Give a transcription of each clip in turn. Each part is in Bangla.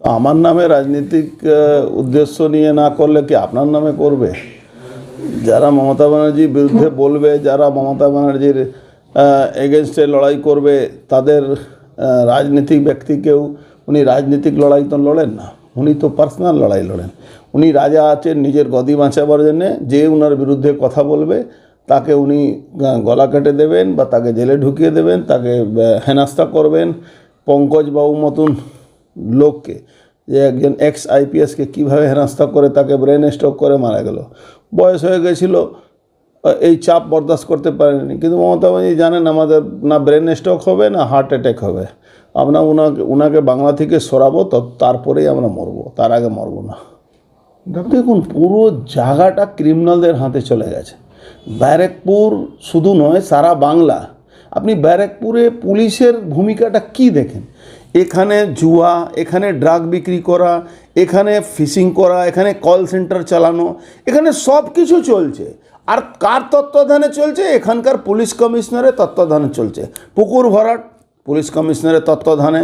আমার নামে রাজনীতিক উদ্দেশ্য নিয়ে না করলে কি আপনার নামে করবে? যারা মমতা ব্যানার্জির বিরুদ্ধে বলবে, যারা মমতা ব্যানার্জির এগেনস্টে লড়াই করবে, তাদের রাজনীতিক ব্যক্তিকেও উনি রাজনীতিক লড়াই তো লড়েন না, উনি তো পার্সোনাল লড়াই লড়েন। উনি রাজা আছেন, নিজের গদি বাঁচাবার জন্যে, যে উনার বিরুদ্ধে কথা বলবে, তাকে উনি গলা কেটে দেবেন বা তাকে জেলে ঢুকিয়ে দেবেন, তাকে হেনাস্তা করবেন। পঙ্কজবাবু মতন লোককে, যে একজন এক্স আইপিএসকে কীভাবে হেনাস্তা করে, তাকে ব্রেন স্ট্রোক করে মারা গেল। বয়স হয়ে গেছিল, এই চাপ বরদাস্ত করতে পারেনি। কিন্তু মমতা ব্যানার্জি জানেন, আমাদের না ব্রেন স্ট্রোক হবে, না হার্ট অ্যাটাক হবে। আমরা ওনাকে ওনাকে বাংলা থেকে সরাবো, তো তারপরেই আমরা মরবো, তার আগে মরবো না। দেখুন পুরো জায়গাটা ক্রিমিনালদের হাতে চলে গেছে। ব্যারেকপুর শুধু নয়, সারা বাংলা। আপনি ব্যারেকপুরে পুলিশের ভূমিকাটা কি দেখেন? এখানে জুয়া, এখানে ড্রাগ বিক্রি করা, এখানে ফিশিং করা, এখানে কল সেন্টার চালানো, এখানে সব কিছু চলছে। আর কার তত্ত্বাবধানে চলছে? এখানকার পুলিশ কমিশনারের তত্ত্বাবধানে চলছে। পুকুর ভরাট, পুলিশ কমিশনারের তত্ত্বাবধানে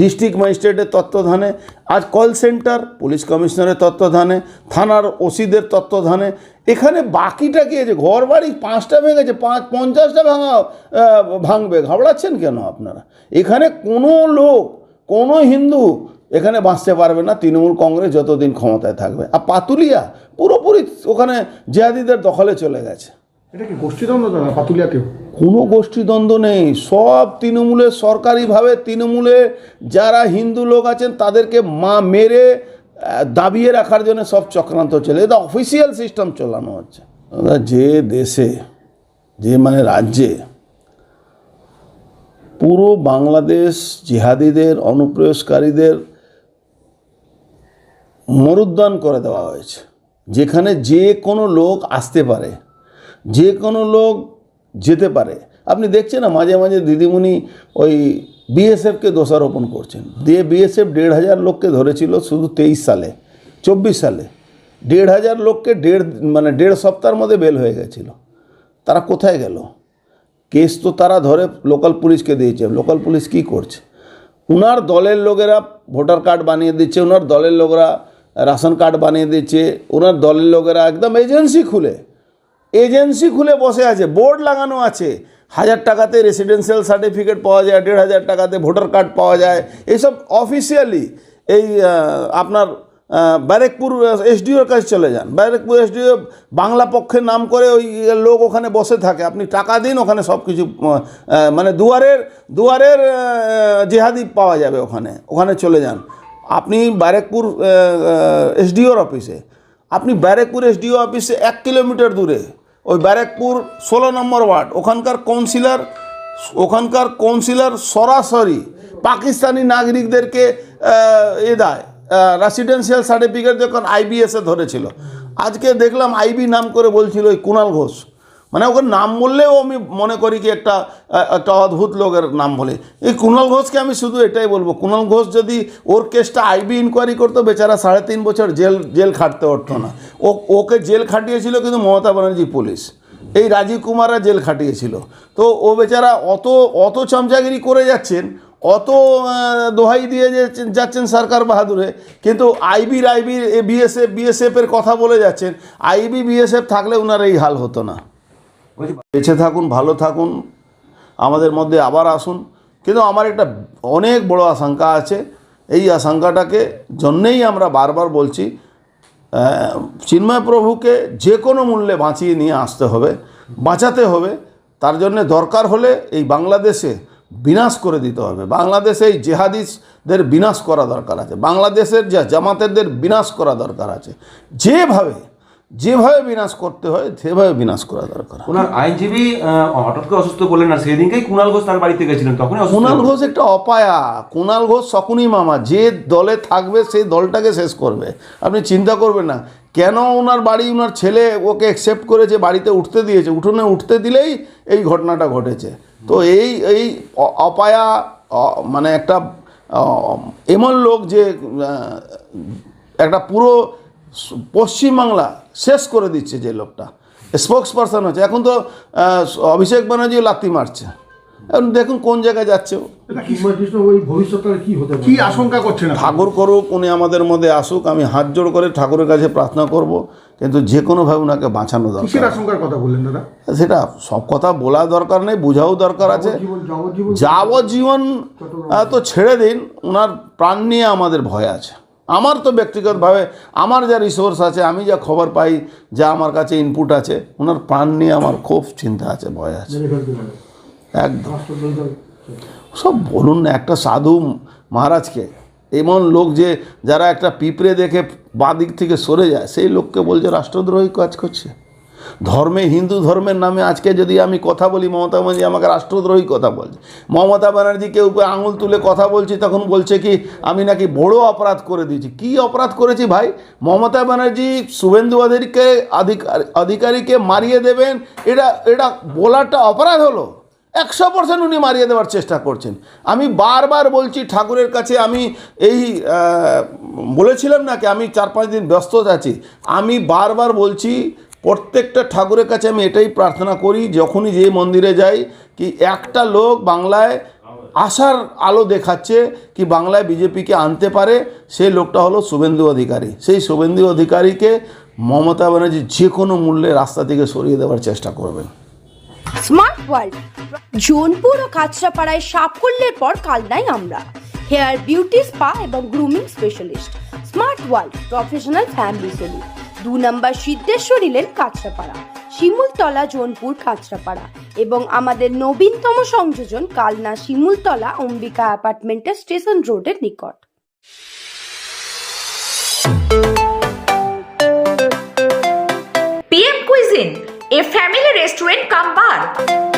ডিস্ট্রিক্ট ম্যাজিস্ট্রেটের তত্ত্বাবধানে আজ কল সেন্টার পুলিশ কমিশনারের তত্ত্বাবধানে, থানার ওসিদের তত্ত্বাবধানে এখানে বাকিটা কি আছে ঘর বাড়ি পাঁচটা ভেঙেছে পাঁচ পঞ্চাশটা ভাঙা ভাঙবে? ঘাবড়াচ্ছেন কেন আপনারা? এখানে কোনো লোক কোনো হিন্দু এখানে বাঁচতে পারবে না তৃণমূল কংগ্রেস যতদিন ক্ষমতায় থাকবে। আর পাতুলিয়া পুরোপুরি ওখানে জিহাদিদের দখলে চলে গেছে। এটা কি গোষ্ঠীদ্বন্দ্ব দাদা পাতুলিয়াতেও? কোনো গোষ্ঠীদ্বন্দ্ব নেই। সব তৃণমূলের সরকারিভাবে তৃণমূলে যারা হিন্দু লোক আছেন তাদেরকে মা মেরে দাবিয়ে রাখার জন্য সব চক্রান্ত চলে। এটা অফিসিয়াল সিস্টেম চালানো হচ্ছে। যে দেশে, যে মানে রাজ্যে পুরো বাংলাদেশ জিহাদিদের, অনুপ্রবেশকারীদের মরুদ্যান করে দেওয়া হয়েছে। যেখানে যে কোনো লোক আসতে পারে, যে কোনো লোক যেতে পারে। আপনি দেখছেন না, মাঝে মাঝে দিদিমণি ওই বিএসএফকে দোষারোপণ করছেন। দিয়ে বিএসএফ দেড় হাজার লোককে ধরেছিল শুধু তেইশ সালে, চব্বিশ সালে। দেড় হাজার লোককে দেড় মানে দেড় সপ্তাহের মধ্যে বেল হয়ে গেছিল। তারা কোথায় গেল? কেস তো তারা ধরে লোকাল পুলিশকে দিয়েছে। লোকাল পুলিশ কি করছে? উনার দলের লোকেরা ভোটার কার্ড বানিয়ে দিচ্ছে ওনার দলের লোকেরা রেশন কার্ড বানিয়ে দিচ্ছে ওনার দলের লোকেরা একদম এজেন্সি খুলে এজেন্সি খুলে বসে আছে, বোর্ড লাগানো আছে। হাজার টাকাতে রেসিডেন্সিয়াল সার্টিফিকেট পাওয়া যায়, দেড় হাজার টাকাতে ভোটার কার্ড পাওয়া যায়। এইসব অফিসিয়ালি এই আপনার ব্যারেকপুর এসডিওর কাছে চলে যান। ব্যারেকপুর এসডিও বাংলা পক্ষের নাম করে ওই লোক ওখানে বসে থাকে। আপনি টাকা দিন, ওখানে সব কিছু মানে দুয়ারের দুয়ারের জেহাদি পাওয়া যাবে ওখানে ওখানে চলে যান। আপনি ব্যারেকপুর এসডিওর অফিসে আপনি ব্যারেকপুর এসডিও অফিসে এক কিলোমিটার দূরে। ওই ব্যারাকপুর ষোলো নম্বর ওয়ার্ড, ওখানকার কাউন্সিলর ওখানকার কাউন্সিলর সরাসরি পাকিস্তানি নাগরিকদেরকে এ দেয় রেসিডেন্সিয়াল সার্টিফিকেট যখন আইবিএসে ধরেছিল। আজকে দেখলাম আইবি নাম করে বলছিল ওই কুণাল ঘোষ। মানে ওকে নাম বললেও আমি মনে করি কি একটা একটা অদ্ভুত লোকের নাম বলে। এই কুণাল ঘোষকে আমি শুধু এটাই বলব, কুণাল ঘোষ যদি ওর কেসটা আইবি ইনকোয়ারি করতো, বেচারা সাড়ে তিন বছর জেল জেল খাটতে পারতো না। ও, ওকে জেল খাটিয়েছিল কিন্তু মমতা ব্যানার্জি পুলিশ। এই রাজীব কুমাররা জেল খাটিয়েছিল। তো ও বেচারা অত অত চামচাগিরি করে যাচ্ছেন, অত দোহাই দিয়ে যাচ্ছেন সরকার বাহাদুরে, কিন্তু আইবির আইবির বিএসএফ বিএসএফের কথা বলে যাচ্ছেন, আইবি, বিএসএফ থাকলে ওনার এই হাল হতো না। বেঁচে থাকুন, ভালো থাকুন, আমাদের মধ্যে আবার আসুন। কিন্তু আমার একটা অনেক বড় আশঙ্কা আছে। এই আশঙ্কাটাকে জন্যেই আমরা বারবার বলছি চিন্ময় প্রভুকে যে কোনো মূল্যে বাঁচিয়ে নিয়ে আসতে হবে, বাঁচাতে হবে। তার জন্য দরকার হলে এই বাংলাদেশে বিনাশ করে দিতে হবে। বাংলাদেশে এই জেহাদিসদের বিনাশ করা দরকার আছে। বাংলাদেশের যা জামাতেরদের বিনাশ করা দরকার আছে। যেভাবে যেভাবে বিনাশ করতে হয় সেভাবে বিনাশ করা দরকার। ওনার আইনজীবী হঠাৎ করে অসুস্থ বললেন না সেদিনকেই কুণাল ঘোষ তার বাড়িতে গেছিলেন অসুস্থ কুণাল ঘোষ একটা অপায়া। কুণাল ঘোষ শকুনি মামা যে দলে থাকবে সেই দলটাকে শেষ করবে। আপনি চিন্তা করবেন না কেন ওনার বাড়ি ওনার ছেলে ওকে অ্যাকসেপ্ট করেছে বাড়িতে উঠতে দিয়েছে? উঠোনে উঠতে দিলেই এই ঘটনাটা ঘটেছে। তো এই এই অপায়া মানে একটা এমন লোক যে একটা পুরো পশ্চিমবাংলা শেষ করে দিচ্ছে যে লোকটা। স্পোক্স পারসন হচ্ছে। এখন তো অভিষেক ব্যানার্জিও লাত্তি মারছে। এখন দেখুন কোন জায়গায় যাচ্ছে কি আশঙ্কা করছেন ঠাকুর করুক উনি আমাদের মধ্যে আসুক আমি হাত জোড় করে ঠাকুরের কাছে প্রার্থনা করব কিন্তু যে কোনোভাবে ওনাকে বাঁচানো দরকার। আশঙ্কার কথা বললেন দাদা? সেটা সব কথা বলা দরকার নেই বোঝাও দরকার আছে। জীবন যাবজ্জীবন। যাবজ্জীবন তো ছেড়ে দিন ওনার প্রাণ নিয়ে আমাদের ভয় আছে। আমার তো ব্যক্তিগতভাবে আমার যা রিসোর্স আছে আমি যা খবর পাই যা আমার কাছে ইনপুট আছে ওনার প্রাণ নিয়ে আমার খুব চিন্তা আছে ভয় আছে। একদম। সব বলুন না একটা সাধু মহারাজকে এমন লোক যে যারা একটা পিঁপড়ে দেখে বাঁ দিক থেকে সরে যায় সেই লোককে বলছে রাষ্ট্রদ্রোহী কাজ করছে। ধর্মে, হিন্দু ধর্মের নামে আজকে যদি আমি কথা বলি, মমতা ব্যানার্জি আমাকে রাষ্ট্রদ্রোহী কথা বলছে। মমতা ব্যানার্জিকে কেউ আঙুল তুলে কথা বলছি, তখন বলছে কি, আমি নাকি বড় অপরাধ করে দিয়েছি। কি অপরাধ করেছি ভাই? মমতা ব্যানার্জি শুভেন্দু অধিকারীকে অধিকার অধিকারীকে মারিয়ে দেবেন, এটা এটা বলাটা অপরাধ হলো। একশো পার্সেন্ট উনি মারিয়ে দেওয়ার চেষ্টা করছেন। আমি বারবার বলছি, ঠাকুরের কাছে আমি এই বলেছিলাম নাকি আমি চার পাঁচ দিন ব্যস্ত আছি। আমি বারবার বলছি প্রত্যেকটা ঠাকুরের কাছে আমি এটাই প্রার্থনা করি, যখনই যে মন্দিরে যাই, কি একটা লোক বাংলায় আশার আলো দেখাচ্ছে কি বাংলায় বিজেপিকে আনতে পারে সেই লোকটা হলো শুভেন্দু অধিকারী। সেই শুভেন্দু অধিকারীকে মমতা ব্যানার্জি যে কোনো মূল্যে রাস্তা থেকে সরিয়ে দেওয়ার চেষ্টা করবেন। স্মার্ট ওয়ার্ল্ড, জোনপুর ও কাঁচরাপাড়ায় সাফল্যের পর কালনাই আমরা। হেয়ার বিউটি স্পা এবং grooming specialist, smart world, professional family salon. দু নম্বর সিদ্ধেশ্বরী লেন কাঁচরাপাড়া, শিমুলতলা জোনপুর কাঁচরাপাড়া এবং আমাদের নবীনতম সংযোজন কালনা শিমুলতলা অম্বিকা অ্যাপার্টমেন্টের স্টেশন রোডের নিকট PM cuisine a family restaurant bar.